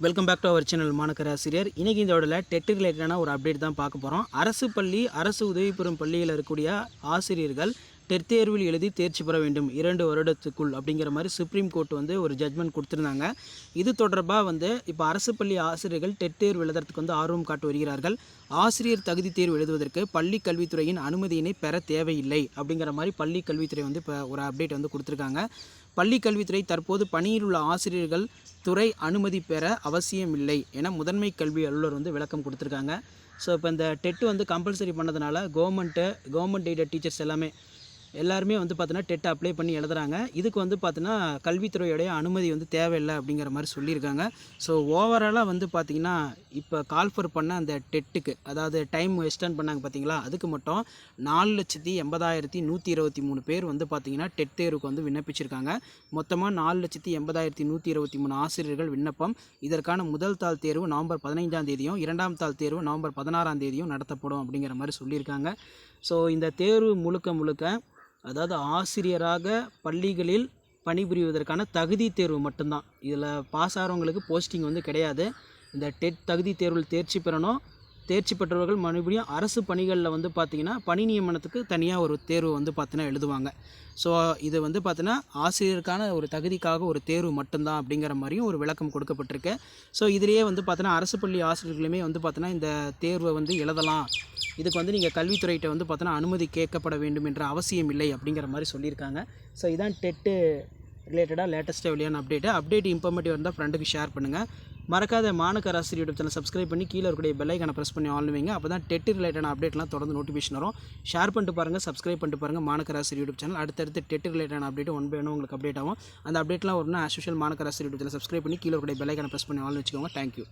Welcome back to our channel மாணக்கர் ஆசிரியர் இன்றைக்கி இதோட டெட் ரிலேட்டடான ஒரு அப்டேட் தான் பார்க்க போகிறோம் அரசு பள்ளி அரசு உதவி பெறும் பள்ளியில் இருக்கக்கூடிய ஆசிரியர்கள் டெட் தேர்வில் எழுதி தேர்ச்சி பெற வேண்டும். இரண்டு வருடத்துக்குள் அப்படிங்கிற மாதிரி சுப்ரீம் கோர்ட் வந்து ஒரு ஜட்மெண்ட் கொடுத்துருந்தாங்க. இது தொடர்பாக வந்து இப்போ அரசு பள்ளி ஆசிரியர்கள் டெட் தேர்வு எழுதுறதுக்கு வந்து ஆர்வம் காட்டு வருகிறார்கள். ஆசிரியர் தகுதி தேர்வு எழுதுவதற்கு பள்ளி கல்வித்துறையின் அனுமதியினை பெற தேவையில்லை அப்படிங்கிற மாதிரி பள்ளி கல்வித்துறை வந்து இப்போ ஒரு அப்டேட் வந்து கொடுத்துருக்காங்க. பள்ளி கல்வித்துறை தற்போது பணியில் உள்ள ஆசிரியர்கள் துறை அனுமதி பெற அவசியமில்லை என முதன்மை கல்வி அலுவலர் வந்து விளக்கம் கொடுத்துருக்காங்க. ஸோ இப்போ இந்த டெட்டு வந்து கம்பல்சரி பண்ணதுனால கவர்மெண்ட்டு கவர்மெண்ட் எய்டட் டீச்சர்ஸ் எல்லாமே எல்லாருமே வந்து பார்த்தீங்கன்னா டெட் அப்ளை பண்ணி எழுதுறாங்க. இதுக்கு வந்து பார்த்தீங்கன்னா கல்வித்துறையுடைய அனுமதி வந்து தேவையில்லை அப்படிங்கிற மாதிரி சொல்லியிருக்காங்க. ஸோ ஓவராலாக வந்து பார்த்திங்கன்னா இப்போ கால்ஃபர் பண்ண அந்த டெட்டுக்கு அதாவது டைம் எக்ஸ்டெண்ட் பண்ணாங்க பார்த்தீங்களா அதுக்கு மட்டும் நாலு லட்சத்தி எண்பதாயிரத்தி நூற்றி இருபத்தி மூணு பேர் வந்து பார்த்திங்கன்னா டெட் தேர்வுக்கு வந்து விண்ணப்பிச்சிருக்காங்க. மொத்தமாக நாலு லட்சத்தி எண்பதாயிரத்தி நூற்றி இருபத்தி மூணு ஆசிரியர்கள் விண்ணப்பம். இதற்கான முதல் தாள் தேர்வு நவம்பர் பதினைஞ்சாம் தேதியும் இரண்டாம் தாள் தேர்வு நவம்பர் பதினாறாம் தேதியும் நடத்தப்படும் அப்படிங்கிற மாதிரி சொல்லியிருக்காங்க. ஸோ இந்த தேர்வு முழுக்க முழுக்க அதாவது ஆசிரியராக பள்ளிகளில் பணிபுரிவதற்கான தகுதி தேர்வு மட்டும்தான். இதில் பாஸ் ஆகிறவங்களுக்கு போஸ்டிங் வந்து கிடையாது. இந்த டெட் தகுதி தேர்வில் தேர்ச்சி பெறணும். தேர்ச்சி பெற்றவர்கள் மறுபடியும் அரசு பணிகளில் வந்து பார்த்திங்கன்னா பணி நியமனத்துக்கு தனியாக ஒரு தேர்வு வந்து பார்த்தீங்கன்னா எழுதுவாங்க. ஸோ இது வந்து பார்த்தீங்கன்னா ஆசிரியருக்கான ஒரு தகுதிக்காக ஒரு தேர்வு மட்டும்தான் அப்படிங்கிற மாதிரியும் ஒரு விளக்கம் கொடுக்கப்பட்டிருக்கு. ஸோ இதிலேயே வந்து பார்த்தீங்கன்னா அரசு பள்ளி ஆசிரியர்களுமே வந்து பார்த்தீங்கன்னா இந்த தேர்வை வந்து எழுதலாம். இதுக்கு வந்து நீங்கள் கல்வித்துறையிட்ட வந்து பார்த்தோன்னா அனுமதி கேட்கப்பட வேண்டும் என்ற அவசியம் இல்லை அப்படிங்கிற மாதிரி சொல்லியிருக்காங்க. ஸோ இதான் டெட்டு ரிலேட்டடாக லேட்டஸ்ட்டாக வெளியான அப்டேட்டு அப்டேட் இம்பார்மேட்டிவ் இருந்தால் ஃப்ரெண்டுக்கு ஷேர் பண்ணுங்கள் மறக்காத மாணக்கர் ஆசிரியர் யூடியூப் சேனல் சப்ஸ்கிரைப் பண்ணி கீழே இருக்கக்கூடிய பெல்லைக்கான ப்ரெஸ் பண்ணி ஆன் வைங்க அப்போ தான் டெட் ரிலேட்டடான அப்டேட்லாம் தொடர்ந்து நோட்டிஃபிகேஷன் வரும். ஷேர் பண்ணிட்டு பாருங்கள் சப்ஸ்கிரைப் பண்ணிட்டு பாருங்கள் மாணக்கர் ஆசிரியர் யூடியூப் சேனல் அடுத்தடுத்து டெட் ரிலேட்டடான அப்டேட் ஒன் பை ஒன் உங்களுக்கு அப்டேட் ஆகும். அந்த அப்டேட்லாம் வரும்னா ஆஸ் யூஷுவல் மாணக்கர் ஆசிரியர் யூடியூப் சேனல் சப்ஸ்கிரைப் பண்ணி கீழே இருக்கக்கூடிய பெல்லைக்கான ப்ரெஸ் பண்ணி ஆன் வச்சுக்கோங்க. தேங்க்யூ